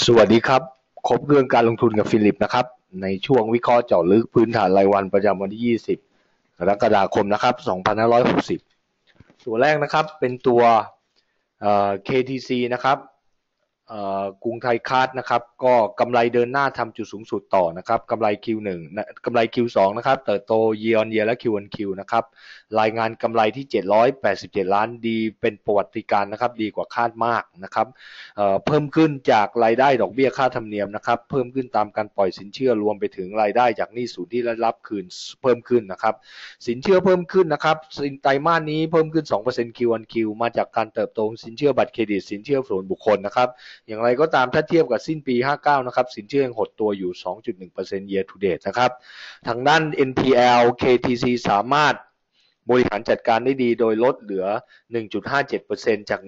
สวัสดีครับ ครบเรื่องการลงทุนกับฟิลิปนะครับ ในช่วงวิเคราะห์เจาะลึกพื้นฐานรายวันประจำวันที่ 20 กรกฎาคมนะครับ 2560 ตัวแรกนะครับเป็นตัวเอ่อ KTC นะครับ กรุงไทยคาร์ดนะครับ ก็กำไรเดินหน้าทำจุดสูงสุดต่อนะครับกำไร Q1 นะกำไร Q2 นะครับ เติบโต year on year และ Q on Q นะครับ รายงานกำไรที่ 787 ล้านดีเป็นประวัติการนะครับ ดีกว่าคาดมากนะครับเเพิ่มขึ้นจากรายได้ดอกเบี้ยค่าธรรมเนียมนะครับ เพิ่มขึ้นตามการปล่อยสินเชื่อรวมไปถึงรายได้จากหนี้สูญที่ได้รับคืนเพิ่มขึ้นนะครับ สินเชื่อเพิ่มขึ้นนะครับสินไตรมาสนี้เพิ่มขึ้น 2% Q on Q มาจากการเติบโตของสินเชื่อบัตรเครดิตสินเชื่อส่วนบุคคลนะครับอย่างไรก็ตามถ้าเทียบกับสิ้นปี 59 นะครับ สินเชื่อยังหดตัวอยู่ 2.1% year to date นะครับ ทางด้าน NPL KTC สามารถบริหารจัดการได้ดีโดยลดเหลือ 1.57%จาก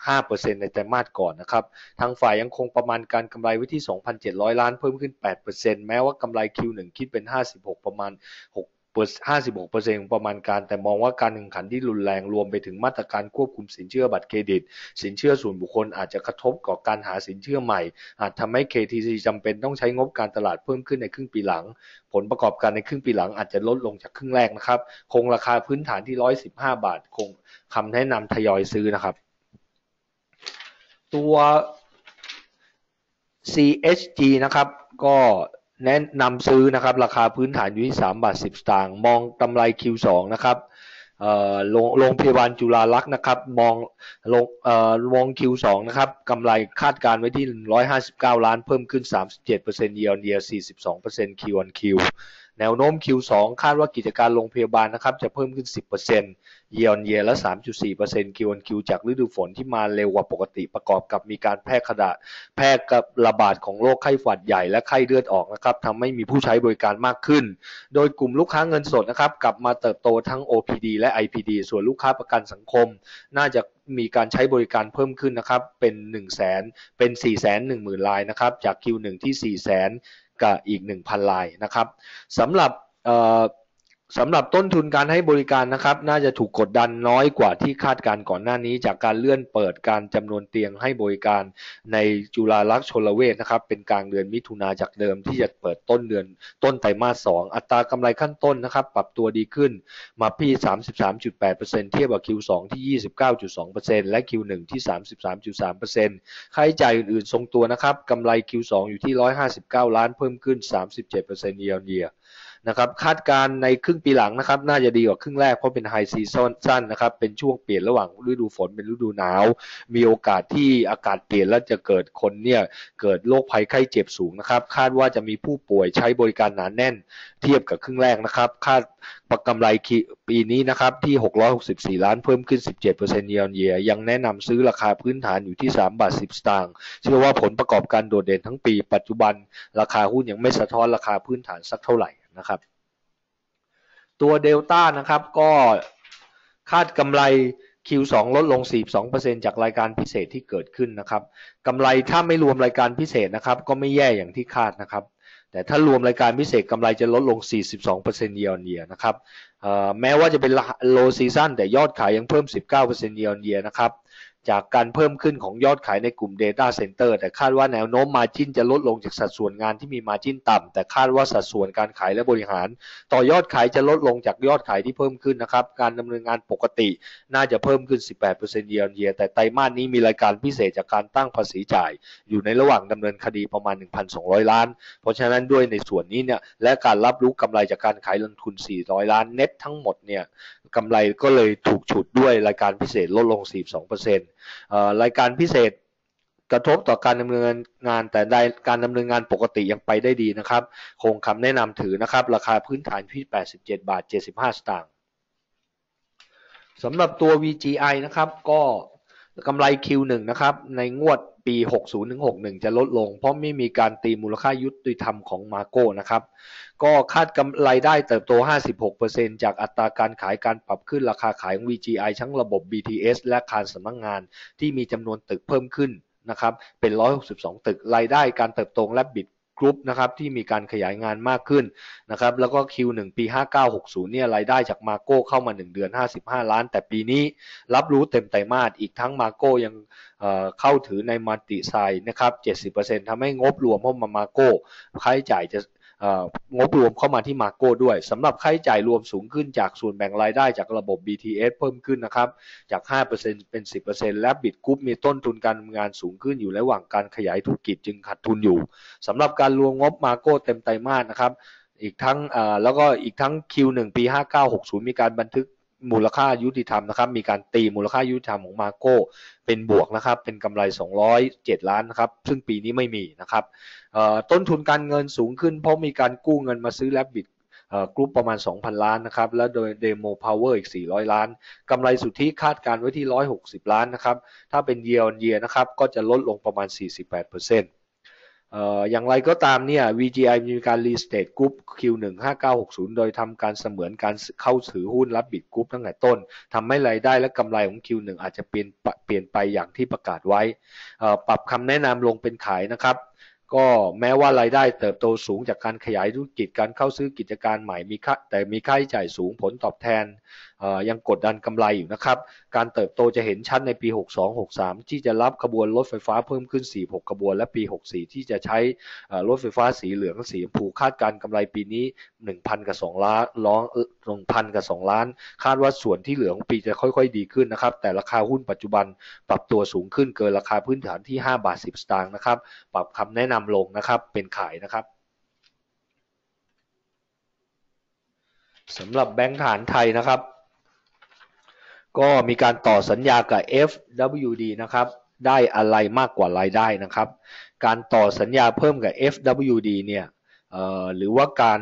1.65%ในไตรมาสก่อนนะครับ ทางฝ่ายยังคงประมาณการกำไรไว้ที่ 2,700 ล้านเพิ่มขึ้น 8%แม้ว่ากำไร Q1 คิดเป็น 56 ประมาณ 6 56%ของประมาณการ แต่มองว่าการแข่งขันที่รุนแรงรวมไปถึงมาตรการควบคุมสินเชื่อบัตรเครดิต สินเชื่อส่วนบุคคลอาจจะกระทบกับการหาสินเชื่อใหม่ อาจทำให้ KTC จำเป็นต้องใช้งบการตลาดเพิ่มขึ้นในครึ่งปีหลัง ผลประกอบการในครึ่งปีหลังอาจจะลดลงจากครึ่งแรกนะครับ คงราคาพื้นฐานที่ 115 บาท คงคำแนะนำทยอยซื้อนะครับ ตัว CHG นะครับ ก็ แนะนำซื้อนะครับ ราคาพื้นฐานอยู่ที่3บาท10สตางค์มองกำไร Q2 นะครับโรงพยาบาลจุฬาลักษณ์นะครับ มองลงมอง Q2 นะครับกำไรคาดการไว้ที่ 159 ล้านเพิ่มขึ้น 37%เยียร์เยียร์42% Q on Q แนวโน้ม Q2 คาดว่ากิจการโรงพยาบาลนะครับจะเพิ่มขึ้น 10% year on year และ 3.4% Q on Q จากฤดูฝนที่มาเร็วกว่าปกติประกอบกับมีการแพร่ขนาดแพร่กับระบาดของโรคไข้หวัดใหญ่และไข้เลือดออกนะครับทำให้มีผู้ใช้บริการมากขึ้น โดยกลุ่มลูกค้าเงินสดนะครับกลับมาเติบโตทั้ง OPD และ IPD ส่วนลูกค้าประกันสังคม น่าจะมีการใช้บริการเพิ่มขึ้นนะครับเป็น1 0 0 0 0แสนเป็น 4 1 0 0 0 0รายนะครับจาก Q1 ที่ 4 0 0 0 0 0 กับอีก 1,000ลายนะครับสำหรับ สำหรับต้นทุนการให้บริการนะครับ น่าจะถูกกดดันน้อยกว่าที่คาดการก่อนหน้านี้ จากการเลื่อนเปิดการจำนวนเตียงให้บริการในจุฬาลักษณ์ชลเวชนะครับ เป็นกลางเดือนมิถุนาจากเดิมที่จะเปิดต้นเดือนต้นไตรมาส 2 อัตรากำไรขั้นต้นนะครับ ปรับตัวดีขึ้นมาพี่ 33.8%เทียบกับ Q2 ที่ 29.2%และ Q1 ที่ 33.3%ค่าใช้จ่ายอื่นๆ ทรงตัวนะครับกำไร Q2 อยู่ที่ 159 ล้านเพิ่มขึ้น 37% year on year นะครับคาดการในครึ่งปีหลังนะครับน่าจะดีกว่าครึ่งแรกเพราะเป็นไฮซีซั่นนะครับเป็นช่วงเปลี่ยนระหว่างฤดูฝนเป็นฤดูหนาว มีโอกาสที่อากาศเปลี่ยนแล้วจะเกิดคนเนี่ยเกิดโรคภัยไข้เจ็บสูงนะครับคาดว่าจะมีผู้ป่วยใช้บริการหนาแน่น เทียบกับครึ่งแรกนะครับ คาดประกำไรปีนี้นะครับที่ 664 ล้านเพิ่มขึ้น 17% year on year ยังแนะนำซื้อราคาพื้นฐานอยู่ที่ 3 บาท 10 สตางค์เชื่อว่าผลประกอบการโดดเด่นทั้งปี ปัจจุบันราคาหุ้นยังไม่สะท้อนราคาพื้นฐานสักเท่าไหร่ นะครับ ตัวเดลต้านะครับก็คาดกำไร Q2 ลดลง 42%จากรายการพิเศษที่เกิดขึ้นนะครับกำไรถ้าไม่รวมรายการพิเศษนะครับ ก็ไม่แย่อย่างที่คาดนะครับ แต่ถ้ารวมรายการพิเศษกำไรจะลดลง 42% year on year นะครับแม้ว่าจะเป็น low season แต่ยอดขายยังเพิ่ม 19% year on year นะครับ จากการเพิ่มขึ้นของยอดขายในกลุ่ม Data Center แต่คาดว่าแนวโน้ม Margin จะลดลงจากสัดส่วนงานที่มี Margin ต่ำ แต่คาดว่าสัดส่วนการขายและบริหาร ต่อยอดขายจะลดลงจากยอดขายที่เพิ่มขึ้นนะครับ การดำเนินงานปกติน่าจะเพิ่มขึ้น 18% year on year แต่ไตรมาสนี้มีรายการพิเศษจากการตั้งภาษีจ่าย อยู่ในระหว่างดำเนินคดีประมาณ 1,200 ล้าน เพราะฉะนั้นด้วยในส่วนนี้เนี่ยและการรับรู้กำไรจากการขายลงทุน 400 ล้านเน็ตทั้งหมดเนี่ยกำไรก็เลยถูกฉุดด้วยรายการพิเศษลดลง 42%รายการพิเศษกระทบต่อการดำเนินงานแต่ได้การดำเนินงานปกติยังไปได้ดีนะครับ คงคำแนะนำถือนะครับ ราคาพื้นฐานที่ 87 บาท 75 สตางค์สำหรับตัว VGI นะครับ ก็กำไร Q1 นะครับ ในงวด ปี 60-61 จะลดลง เพราะไม่มีการตีมูลค่ายุติธรรมของมาโก้นะครับ ก็คาดกำไรได้เติบโต 56%จากอัตราการขายการปรับขึ้นราคาขายของ VGI ทั้งระบบ BTS และคารสำนักงงานที่มีจำนวนตึกเพิ่มขึ้นนะครับเป็น 162 ตึก รายได้การเติบโตและบิด กรุ๊ปนะครับที่มีการขยายงานมากขึ้นนะครับแล้วก็ Q1 ปี 5960 เนี่ยรายได้จากมาโก้เข้ามา 1 เดือน 55 ล้าน แต่ปีนี้รับรู้เต็มไตรมาสอีกทั้งมาโก้ยังเข้าถือในมัลติไซนะครับ 70%ทำให้งบรวมเข้ามามาโก้ค่าใช้จ่ายจะ งบรวมเข้ามาที่มาโก้ด้วยสำหรับค่าใช้จ่ายรวมสูงขึ้นจากส่วนแบ่งรายได้จากระบบ BTS เพิ่มขึ้นนะครับ จาก 5%เป็น 10%และบิดกรุ๊ปมีต้นทุนการงานสูงขึ้นอยู่ระหว่างการขยายธุรกิจจึงขาดทุนอยู่สำหรับการรวมงบมาโก้เต็มไตรมาสนะครับอีกทั้งแล้วก็อีกทั้ง Q1 ปี 5960 มีการบันทึก มูลค่ายุติธรรมนะครับ มีการตีมูลค่ายุติธรรมของมาโก้เป็นบวกนะครับ เป็นกำไร 207 ล้านนะครับ ซึ่งปีนี้ไม่มีนะครับต้นทุนการเงินสูงขึ้น เพราะมีการกู้เงินมาซื้อแลบบิดกรุ๊ปประมาณ 2,000 ล้านนะครับ และโดยเดโมพาวเวอร์อีก 400 ล้านกำไรสุทธิคาดการไว้ที่ 160 ล้านนะครับ ถ้าเป็น year on year นะครับ ก็จะลดลงประมาณ 48%อ อย่างไรก็ตามเนี่ย VGI มีการรีสเตทกรุ๊ป Q1 5960 โดยทำการเสมือนการเข้าถือหุ้นรับบิดกรุ๊ปตั้งแต่ต้นทำให้รายได้และกำไรของ Q1 อาจจะเปลี่ยนเปลี่ยนไปอย่างที่ประกาศไว้ ปรับคำแนะนำลงเป็นขายนะครับ ก็แม้ว่ารายได้เติบโตสูงจากการขยายธุรกิจการเข้าซื้อกิจการใหม่มีค่าแต่มีค่าใช้จ่ายสูงผลตอบแทน ยังกดดันกำไรอยู่นะครับ การเติบโตจะเห็นชัดในปี 62-63 ที่จะรับขบวนรถไฟฟ้าเพิ่มขึ้น 4-6 ขบวน และปี 64 ที่จะใช้รถไฟฟ้าสีเหลืองสีชมพูคาดการกำไรปีนี้ 1,000 กับ 2 ล้านล้อง1,000 กับ 2 ล้าน คาดว่าส่วนที่เหลือของปีจะค่อยๆ ดีขึ้นนะครับ แต่ราคาหุ้นปัจจุบันปรับตัวสูงขึ้นเกินราคาพื้นฐานที่ 5 บาท 10 สตางค์นะครับ ปรับคำแนะนำลงนะครับ เป็นขายนะครับสำหรับแบงก์ฐานไทยนะครับ ก็มีการต่อสัญญากับ FWD นะครับ ได้อะไรมากกว่ารายได้นะครับ การต่อสัญญาเพิ่มกับ FWD เนี่ยหรือว่าการ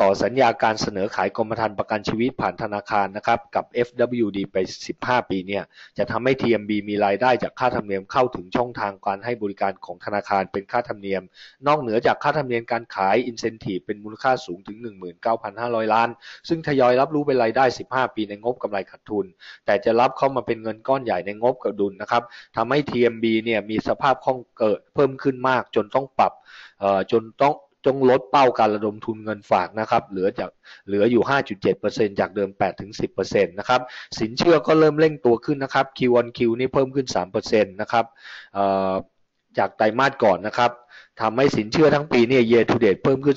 ต่อสัญญาการเสนอขายกรมธรรม์ประกันชีวิตผ่านธนาคารนะครับกับ FWD ไป 15 ปีเนี่ยจะทำให้ TMB มีรายได้จากค่าธรรมเนียมเข้าถึงช่องทางการให้บริการของธนาคารเป็นค่าธรรมเนียม นอกเหนือจากค่าธรรมเนียมการขาย Incentive เป็นมูลค่าสูงถึง 19,500 ล้าน ซึ่งทยอยรับรู้เป็นรายได้ 15 ปีในงบกำไรขาดทุน แต่จะรับเข้ามาเป็นเงินก้อนใหญ่ในงบกระดุลนะครับทำให้ TMB เนี่ยมีสภาพคล่องเกิดเพิ่มขึ้นมากจนต้องปรับจนต้อง จงลดเป้าการระดมทุนเงินฝากนะครับเหลือจากเหลืออยู่ 5.7%จากเดิม 8-10%นะครับสินเชื่อก็เริ่มเร่งตัวขึ้นนะครับ Q1Q นี่เพิ่มขึ้น 3%นะครับ จากไตรมาสก่อนนะครับทำให้สินเชื่อทั้งปีเนี่ย year to date เพิ่มขึ้น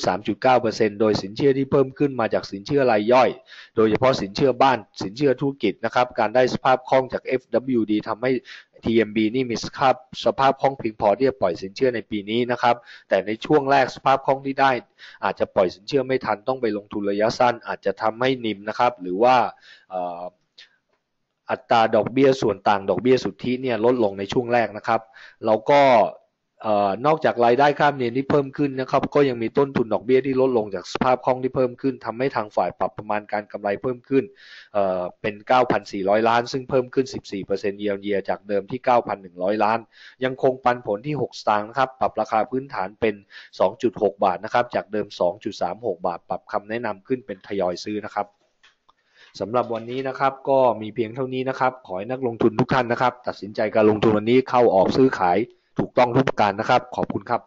3.9%โดยสินเชื่อที่เพิ่มขึ้นมาจากสินเชื่อรายย่อย โดยเฉพาะสินเชื่อบ้าน สินเชื่อธุรกิจนะครับ การได้สภาพคล่องจาก FWD ทำให้ TMB นี่มีสภาพสภาพคล่องเพียงพอที่จะปล่อยสินเชื่อในปีนี้นะครับ แต่ในช่วงแรกสภาพคล่องที่ได้ อาจจะปล่อยสินเชื่อไม่ทันต้องไปลงทุนระยะสั้น อาจจะทำให้นิมนะครับ หรือว่า อัตราดอกเบี้ยส่วนต่างดอกเบี้ยสุทธิเนี่ยลดลงในช่วงแรกนะครับเราก็นอกจากรายได้ข้ามเนียนที่เพิ่มขึ้นนะครับ ก็ยังมีต้นทุนดอกเบี้ยที่ลดลงจากสภาพคล่องที่เพิ่มขึ้นทำให้ทางฝ่ายปรับประมาณการกำไรเพิ่มขึ้นเป็น 9,400 ล้าน ซึ่งเพิ่มขึ้น 14%เยียร์เยียจากเดิมที่ 9,100 ล้าน ยังคงปันผลที่ 6 สตางค์นะครับ ปรับราคาพื้นฐานเป็น 2.6 บาทนะครับ จากเดิม 2.36 บาท ปรับคำแนะนำขึ้นเป็นทยอยซื้อนะครับ สำหรับวันนี้นะครับก็มีเพียงเท่านี้นะครับ ขอให้นักลงทุนทุกท่านนะครับ ตัดสินใจการลงทุนวันนี้เข้าออกซื้อขายถูกต้องทุกประการนะครับ ขอบคุณครับ